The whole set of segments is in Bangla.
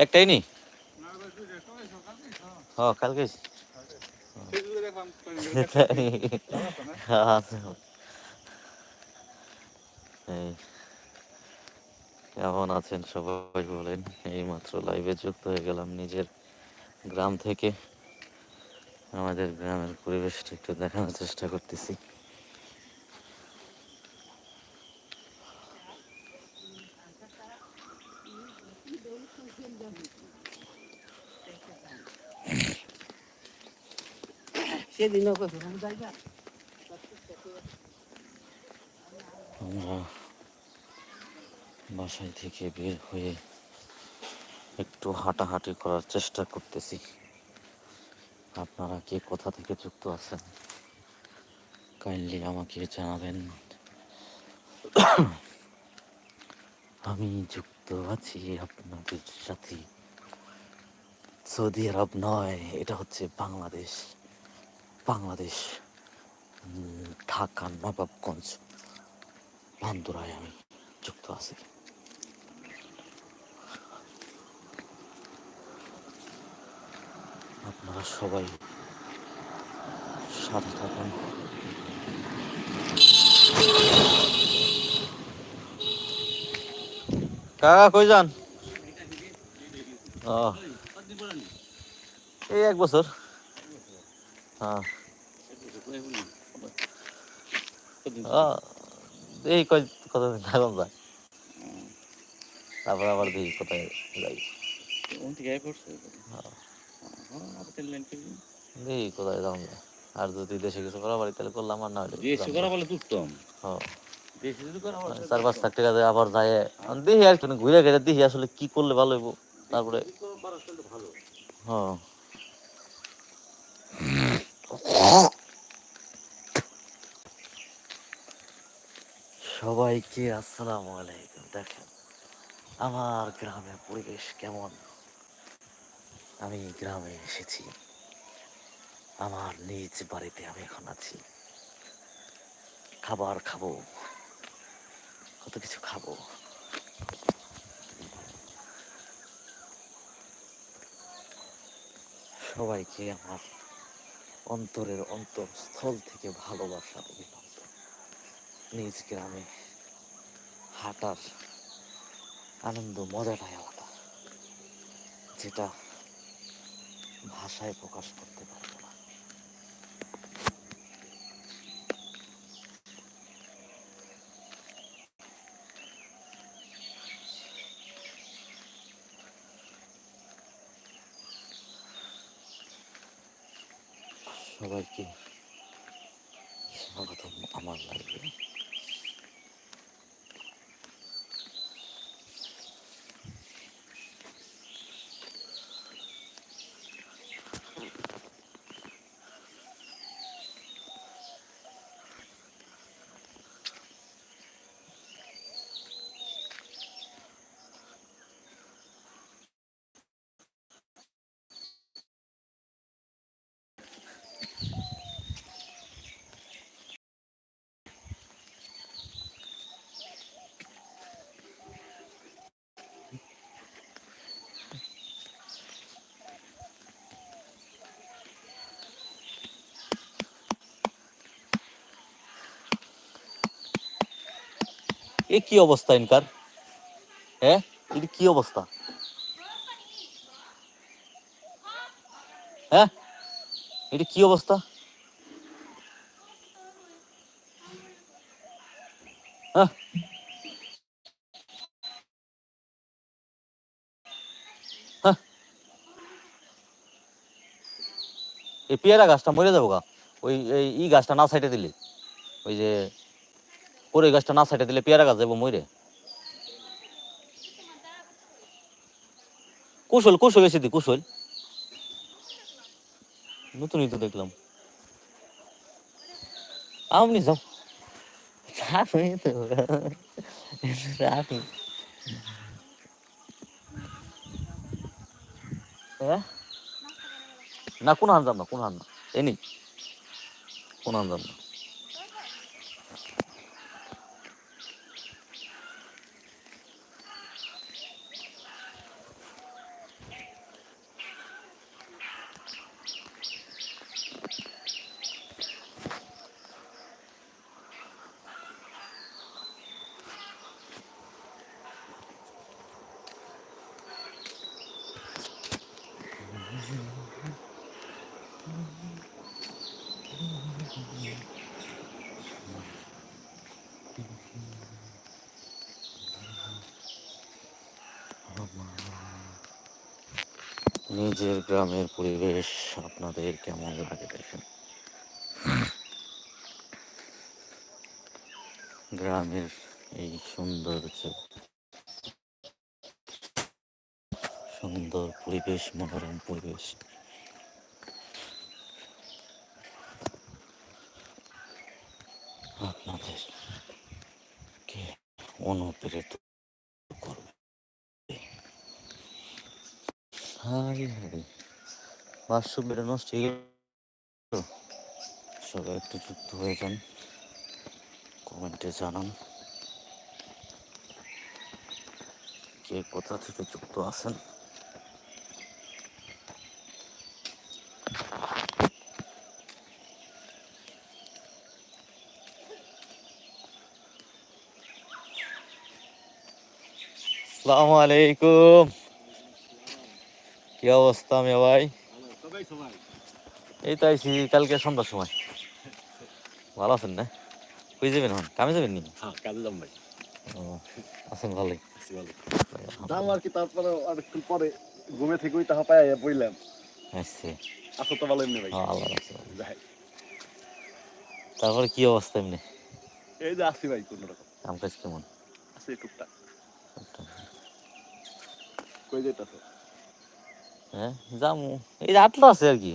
একটাই নি? হ কালকে কেমন আছেন সবাই বলেন? এই মাত্র লাইভে যুক্ত হয়ে গেলাম নিজের গ্রাম থেকে। আমাদের গ্রামের পরিবেশটা একটু দেখানোর চেষ্টা করতেছি। আমরা বাসায় থেকে বের হয়ে একটু হাঁটাহাঁটি করার চেষ্টা করতেছি। আপনারা কে কোথা থেকে যুক্ত আছেন? কাইন্ডলি আমাকে জানাবেন। আমি যুক্ত আছি আপনাদের সাথে। সৌদি আরব নয়, এটা হচ্ছে বাংলাদেশ। বাংলাদেশ ঢাকা, নবাবগঞ্জ বান্দরায় আমি যুক্ত আছি। আপনারা সবাই সাথে থাকুন। কাকা, কই যান? এই এক বছর। হ্যাঁ। এই কয় কতদিন থাকুন যায় তারপর আবার দেখি কোথায় যাই। দেখি কোথায় যাওয়া যায় আর যদি দেশে কিছু করা পারি তাহলে করলাম আর না হলে দেশে করা বলে উত্তম। হ্যাঁ। চার পাঁচ লাখ টাকা আবার যায় দেখি আর কি মানে ঘুরে ঘুরে দেখি আসলে কি করলে ভালো হইব। তারপরে হ্যাঁ। সবাইকে আসসালামু আলাইকুম। দেখেন, আমার গ্রামের পরিবেশ কেমন? আমি গ্রামে এসেছি। আমার নিজ বাড়িতে আমি এখন আছি। খাবার খাব। কত কিছু খাব। সবাইকে আমার অন্তরের অন্তরস্থল থেকে ভালোবাসা অভিনন্দন। নিজ গ্রামে হাঁটার আনন্দ মজাটাই আলাদা যেটা ভাষায় প্রকাশ করতে পারব না। সবাইকে স্বাগতম আমার লাইফে এ কি অবস্থা, ইনকার? হ্যাঁ? এটা কি অবস্থা? হ্যাঁ? এটা কি অবস্থা? হ্যাঁ? হ্যাঁ। এই পেয়ারা গাছটা মরে যাব গা। ওই, এই গাছটা না সাইডে দিলে। ওই যে পরে গাছটা না সাইডে দিলে পেয়ারা গাছ যাব মরে কুশল কুশল এসে দি কুশল। নতুনই তো দেখলাম। আপনি যাও। আপনি তো। আপনি হ্যাঁ? না কোন হান যাম না কোন হান না। এনি কোন হান যাম না। নিজের গ্রামের পরিবেশ আপনাদের কেমন লাগে দেখেন? গ্রামের এই সৌন্দর্য সুন্দর পরিবেশ, মনোরম পরিবেশ। আপনাদের কে অনুপ্রেরিত গেল। সবাই একটু যুক্ত হয়ে যান, কমেন্টে জানান। কে কোথা থেকে যুক্ত আছেন? আসসালামু আলাইকুম। কি অবস্থা মিয়া ভাই? সবাই সবাই। এই তো আইছি কালকে সন্ধ্যার সময়। ভালো আছেন না? কই যাবেন এখন? কামে যাবেন নি হ্যাঁ কাজে যাম ভাই। ও আছেন ভালোই। আছি ভালো। যাম আর কি তারপরে অনেকক্ষণ পরে ঘুমে থেকে ওই তাহা পাই বইলাম আসছে আসো তো ভালো এমনি ভাই? হ্যাঁ, আল্লাহ রাখছে যাই। তারপরে কি অবস্থা এমনি? এই যে আসি ভাই কোন রকম। কাম কাজ কেমন? আসি টুকটাক। কই যেতেছো হ্যাঁ এই যে আটলা আছে আর কি।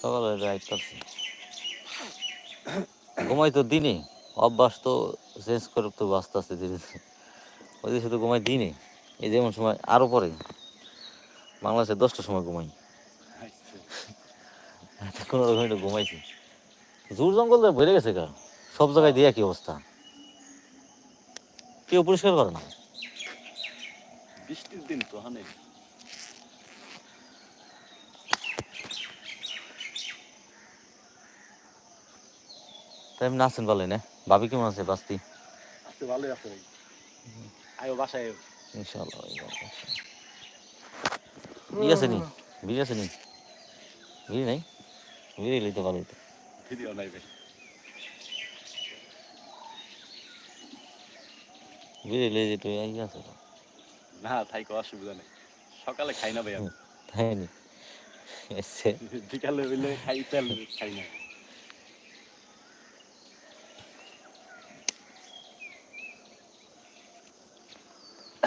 সকালে আটলা আছে। ঘুমাই তো দিনে। অভ্যাস তো চেঞ্জ করে তো আস্তে আস্তে ধীরে ধীরে ওই দিকে শুধু ঘুমাই দিনে। এই যেমন সময় আরও পরে। বাংলাদেশে দশটার সময় ঘুমাই। কোনো রকম একটু ঘুমাইছি। জোর জঙ্গল ভরে গেছে গা। সব জায়গায় দিয়ে কি অবস্থা। কেউ পরিষ্কার করে না। বৃষ্টির দিন তো হানে তাই এমনি আছেন ভালোই না? ভাবি কেমন আছে বাস্তি? ভালোই আছে ভাই। আয়ো বাসায়। ইনশাআল্লাহ বিড়ি আছে নি? বিড়ি আছে নি? বিড়ি নাই? বিড়ি লইতে ভালো হইতো। ভিডিও নাই ভাই। বিড়ি লই যেতে আই আছে। না থাইকো অসুবিধা নেই। সকালে খাই না ভাই আমি। এসছে বিকালে হইলে খাই তেল খাই না।